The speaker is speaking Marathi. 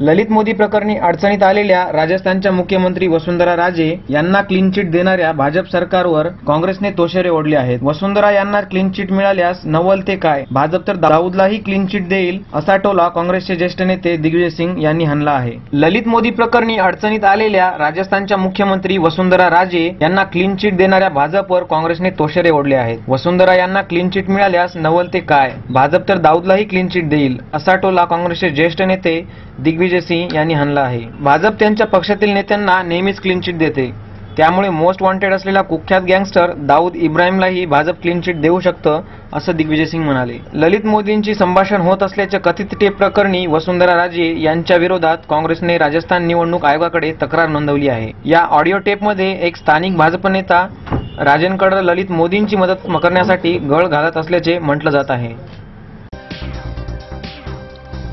ललित मोदी प्रकरणी अडचणीत आलेल्या राजस्थानच्या मुख्यमंत्री वसुंधरा राजे यांना क्लीन चिट देणाऱ्या भाजप सरकारवर काँग्रेसने तोशेरे ओढले आहेत. वसुंधरा यांना क्लीन चिट मिळाल्यास नवल ते काय? भाजप तर दाऊदलाही क्लीन चिट देईल असा टोला काँग्रेसचे ज्येष्ठ नेते दिग्विजय सिंग यांनी हाणला आहे. ललित मोदी प्रकरणी अडचणीत आलेल्या राजस्थानच्या मुख्यमंत्री वसुंधरा राजे यांना क्लीन चिट देणाऱ्या भाजपवर काँग्रेसने तोशेरे ओढले आहेत. वसुंधरा यांना क्लीन चिट मिळाल्यास नवल ते काय? भाजप तर दाऊदलाही क्लीन चिट देईल असा टोला काँग्रेसचे ज्येष्ठ नेते दिग्विजय दिग्विजय सिंह यांनी हाणला आहे. भाजप त्यांच्या पक्षातील नेत्यांना नेहमीच क्लीन चिट देते. त्यामुळे मोस्ट वॉन्टेड असलेला कुख्यात गँगस्टर दाऊद इब्राहिमलाही भाजप क्लीन चिट देऊ शकतं असं दिग्विजय सिंग म्हणाले. ललित मोदींची संभाषण होत असल्याच्या कथित टेप प्रकरणी वसुंधरा राजे यांच्या विरोधात काँग्रेसने राजस्थान निवडणूक आयोगाकडे तक्रार नोंदवली आहे. या ऑडिओ टेपमध्ये एक स्थानिक भाजप नेता राजेंकडे ललित मोदींची मदत करण्यासाठी गळ घालत असल्याचे म्हटलं जात आहे.